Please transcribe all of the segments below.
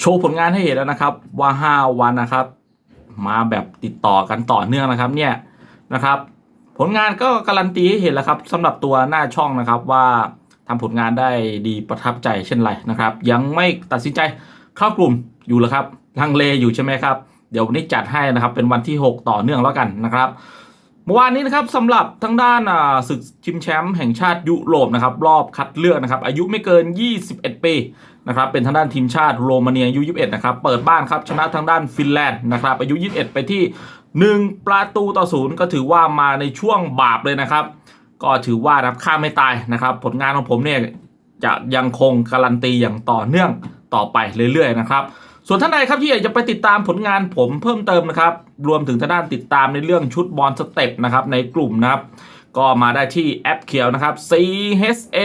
โชว์ผลงานให้เห็นแล้วนะครับว่า 5 วันนะครับ มาแบบติดต่อกันต่อเนื่องนะครับเนี่ยนะครับ ผลงานก็การันตีให้เห็นแล้วครับสำหรับตัวหน้าช่องนะครับว่าทำผลงานได้ดีประทับใจเช่นไรนะครับ ยังไม่ตัดสินใจเข้ากลุ่มอยู่แล้วครับลังเลอยู่ใช่ไหมครับ เดี๋ยววันนี้จัดให้นะครับเป็นวันที่ 6 ต่อเนื่องแล้วกันนะครับ มื่อวานนี้นะครับสำหรับทางด้านศึกชิงแชมป์แห่งชาติยุโรปนะครับรอบคัดเลือกนะครับอายุไม่เกิน 21 ปีนะครับเป็นทางด้านทีมชาติโรมาเนียอายุ 21 นะครับเปิดบ้านครับชนะทางด้านฟินแลนด์นะครับอายุ 21 ไปที่ 1 ประตูต่อศูนย์ก็ถือว่ามาในช่วงบาปเลยนะครับ ก็ถือว่ารับฆ่าไม่ตายนะครับ ผลงานของผมเนี่ยจะยังคงการันตีอย่างต่อเนื่องต่อไปเรื่อยๆนะครับ ส่วนท่านใดครับที่อยากจะไปติดตามผลงานผมเพิ่มเติมนะครับ รวมถึงทางด้านติดตามในเรื่องชุดบอลสเต็ปนะครับในกลุ่มนะครับ ก็มาได้ที่แอปเขียวนะครับ CHA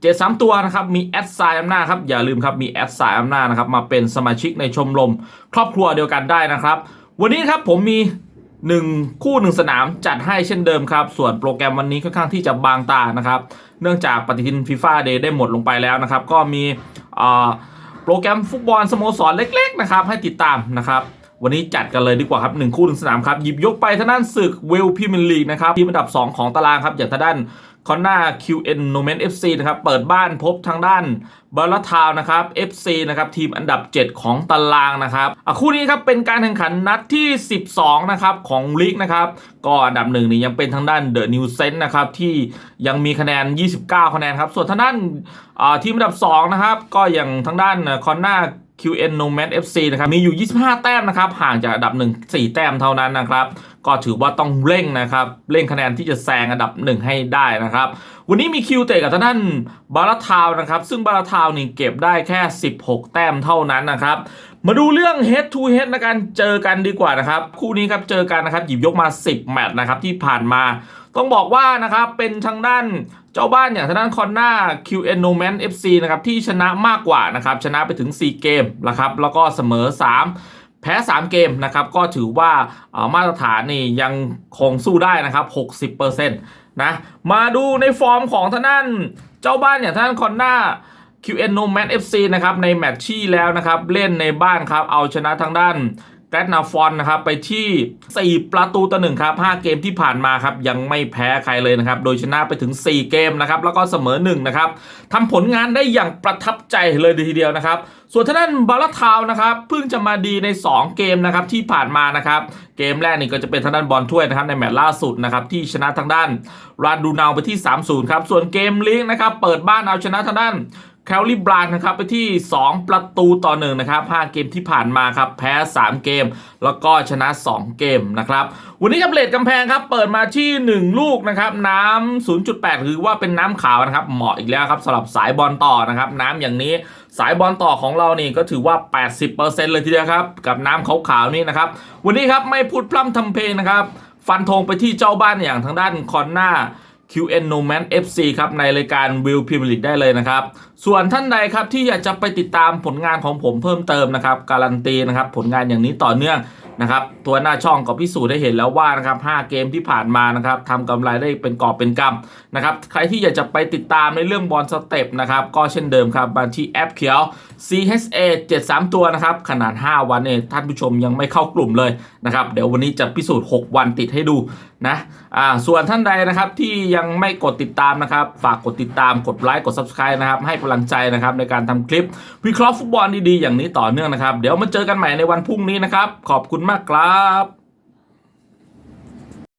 เจ็ดสามตัวนะครับมีแอดไซน์อำนาจครับอย่าลืมครับมีแอดไซน์อำนาจนะครับมาเป็นสมาชิกในชมรม ครอบครัวเดียวกันได้นะครับ วันนี้ครับผมมี1คู่1สนามจัดให้เช่นเดิมครับ ส่วนโปรแกรมวันนี้ค่อนข้างที่จะบางตานะครับ เนื่องจากปฏิทินฟีฟ่าเดย์ได้หมดลงไปแล้วนะครับ ก็มีอ่า โปรแกรมฟุตบอลสโมสรเล็กๆนะครับให้ติดตามนะครับวันนี้จัดกันเลยดีกว่าครับ1คู่หนึ่งสนามครับ หยิบยกไปทางด้านศึกเวลพิมลีกนะครับทีมอันดับ 2 ของตารางครับ จากทางด้าน คอนนา QN n o m e n FC นะครับ เปิดบ้านพบทางด้านบาลทาวนะครับ FC นะครับทีมอันดับ 7 ของตารางนะครับคู่นี้ครับเป็นการแข่งขันนัดที่ 12 นะครับของลีกนะครับ ก็อันดับหนึ่งนี่ยังเป็นทางด้านเดอะนิวเซนนะครับที่ยังมีคะแนน 29 คะแนนครับ ส่วนทางด้านอ่าทีมอันดับ 2 นะครับ ก็อย่างทางด้านคอนนา QN n o m a n FC นะครับมีอยู่ 25 แต้มนะครับห่างจากอันดับ 1 4 แต้มเท่านั้นนะครับ ก็ถือว่าต้องเร่งนะครับ เร่งคะแนนที่จะแซงอันดับ1ให้ได้นะครับ วันนี้มีคิวเตะกับทางด้านบาราทาวนะครับ ซึ่งบาราทาวนี่เก็บได้แค่ 16 แต้มเท่านั้นนะครับ มาดูเรื่อง head to head ในการเจอกันดีกว่านะครับ คู่นี้ครับเจอกันนะครับหยิบยกมา 10 แมตช์นะครับที่ผ่านมาต้องบอกว่านะครับเป็นทางด้านเจ้าบ้านอย่างทางด้านคอนนา QN n o m a n FC นะครับที่ชนะมากกว่านะครับชนะไปถึง 4 เกมนะครับแล้วก็เสมอ 3 แพ้ 3 เกมนะครับก็ถือว่ามาตรฐานนี่ยังคงสู้ได้นะครับ 60%นะมาดูในฟอร์มของทางด้านเจ้าบ้านอย่างท่านคอนนา QN n o m a n FC นะครับในแมตช์ที่แล้วนะครับเล่นในบ้านครับเอาชนะทางด้าน แกรนาฟอนนะครับไปที่ 4 ประตูต่อหนึ่งครับ 5 เกมที่ผ่านมาครับยังไม่แพ้ใครเลยนะครับ โดยชนะไปถึง 4 เกมนะครับแล้วก็เสมอ1นะครับทำผลงานได้อย่างประทับใจเลยทีเดียวนะครับ ส่วนทางด้านบาลทาวนะครับเพิ่งจะมาดีใน 2 เกมนะครับที่ผ่านมานะครับ เกมแรกนี่ก็จะเป็นทางด้านบอลถ้วยนะครับในแมตช์ล่าสุดนะครับที่ชนะทางด้านรานดูนาวไปที่ 3-0 ครับ ส่วนเกมลีกนะครับเปิดบ้านเอาชนะทางด้านแคลรี่บรานนะครับไปที่ 2 ประตูต่อ1นะครับ5เกมที่ผ่านมาครับแพ้ 3 เกม แล้วก็ชนะ 2 เกมนะครับวันนี้ครับเลดกำแพงครับเปิดมาที่ 1 ลูกนะครับน้ำ0.8 หรือว่าเป็นน้ำขาวนะครับเหมาะอีกแล้วครับสำหรับสายบอลต่อนะครับน้ำอย่างนี้สายบอลต่อของเรานี่ก็ถือว่า 80%เลยทีเดียวครับ กับน้ำขาวๆนี่นะครับ วันนี้ครับไม่พูดพร่ำทำเพลงนะครับ ฟันธงไปที่เจ้าบ้านอย่างทางด้านคอนหน้า QN n o m a n FC ครับในรายการ Will Premier League ได้เลยนะครับ ส่วนท่านใดครับที่อยากจะไปติดตามผลงานของผมเพิ่มเติมนะครับ การันตีนะครับผลงานอย่างนี้ต่อเนื่อง นะครับตัวหน้าช่องก็พิสูจน์ได้เห็นแล้วว่านะครับ5เกมที่ผ่านมานะครับทำกำไรได้เป็นกอบเป็นกำนะครับใครที่อยากจะไปติดตามในเรื่องบอลสเต็ปนะครับก็เช่นเดิมครับมาที่แอปเขียว CHA 73 ตัวนะครับขนาด 5 วันเองท่านผู้ชมยังไม่เข้ากลุ่มเลยนะครับเดี๋ยววันนี้จะพิสูจน์ 6 วันติดให้ดูนะอ่าส่วนท่านใดนะครับที่ยังไม่กดติดตามนะครับฝากกดติดตามกดไลค์กด Subscribe นะครับให้กำลังใจนะครับในการทำคลิปวิเคราะห์ฟุตบอลดีๆอย่างนี้ต่อเนื่องนะครับเดี๋ยวมาเจอกันใหม่ในวันพรุ่งนี้นะครับขอบคุณ McLaren